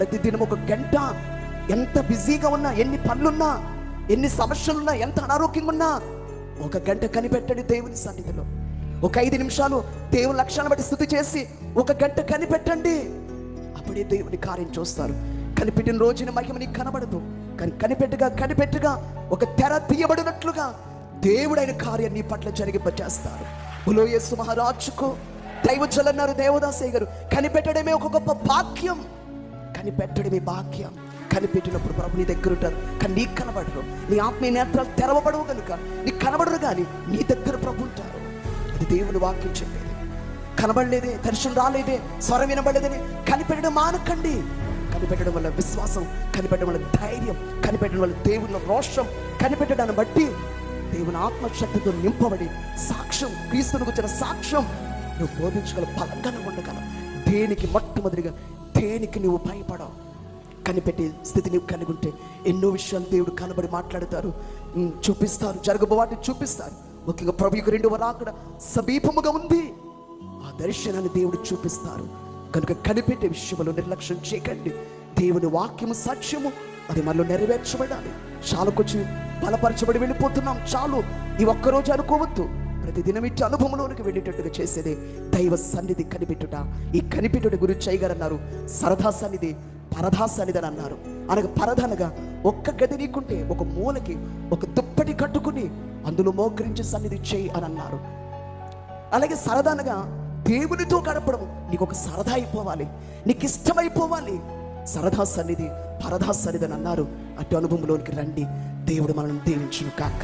ప్రతిదినం ఒక గంట ఎంత బిజీగా ఉన్నా ఎన్ని పనులున్నా ఎన్ని సమస్యలున్నా ఎంత అనారోగ్యంగా ఉన్నా ఒక గంట కనిపెట్టండి దేవుని సన్నిధిలో. ఒక ఐదు నిమిషాలు దేవుని లక్ష్యాన్ని బట్టి స్థుతి చేసి ఒక గంట కనిపెట్టండి. అప్పుడే దేవుని కార్యం చూస్తారు. కనిపెట్టిన రోజున మహిమ నీకు కనబడదు. కానీ కనిపెట్టుగా కనిపెట్టుగా ఒక తెర తీయబడినట్లుగా దేవుడైన కార్యం నీ పట్ల జరిగింపచేస్తారు. ఉలోయేసు మహారాజుకు దైవజలన్నారు దేవదాసయ్య గారు కనిపెట్టడమే ఒక గొప్ప భాగ్యం. కనిపెట్టడమే భాగ్యం. కనిపెట్టినప్పుడు ప్రభు నీ దగ్గర ఉంటారు. కానీ నీకు కనబడరు. నీ ఆత్మీయ నేత్రాలు తెరవబడవు కనుక నీకు కనబడరు కానీ నీ దగ్గర ప్రభు ఉంటారు. అది దేవుని వాక్యం చెప్పేది. కనబడలేదే దర్శనం రాలేదే స్వరం వినబడలేదని కనిపెట్టడం మానకండి. కనిపెట్టడం వల్ల విశ్వాసం కనిపెట్టడం వల్ల ధైర్యం కనిపెట్టడం వల్ల దేవుని రోషం కనిపెట్టడాన్ని బట్టి దేవుని ఆత్మశక్తితో నింపబడి సాక్ష్యం క్రీస్తుని వచ్చిన సాక్ష్యం నువ్వు బోధించగల బలంగా ఉండగల ఉండగలవు. దేనికి మొట్టమొదటిగా దేనికి నువ్వు భయపడవు? కనిపెట్టే స్థితి నీవు కలిగి ఉంటే ఎన్నో విషయాలు దేవుడు కనబడి మాట్లాడతారు. చూపిస్తారు. చూపిస్తారు జరగబోవాటిని చూపిస్తారు. ముఖ్యంగా ప్రభు యొక్క రెండవ రాకడ సమీపముగా ఉంది. ఆ దర్శనాన్ని దేవుడు చూపిస్తారు. కనుక కనిపెట్టే విషయంలో నిర్లక్ష్యం చేయకండి. దేవుని వాక్యము సత్యము అది మనలో నెరవేర్చబడాలి. చాలకొచ్చి బలపరచబడి వెళ్ళిపోతున్నాం. చాలు. ఈ ఒక్కరోజు అనుకోవద్దు. ప్రతి దినం ఇట్టి అనుభవంలోనికి వెళ్ళేటట్టుగా చేసేదే దైవ సన్నిధి కనిపెట్టుట. ఈ కనిపెట్టుట గురించి చేయగారు అన్నారు సరదా సన్నిధి పరదా సన్నిధి అని అన్నారు. అనగా పరదనగా ఒక్క గది నీకుంటే ఒక మూలకి ఒక దుప్పటి కట్టుకుని అందులో మోకరించి సన్నిధి చేయి అని అన్నారు. అలాగే సరదానగా దేవునితో గడపడం నీకు ఒక సరదా అయిపోవాలి. నీకు ఇష్టమైపోవాలి సరదా సన్నిధి పరదా సన్నిధి అని అన్నారు. అటు అనుభవంలోనికి రండి. దేవుడు మనల్ని దీవించును కాక.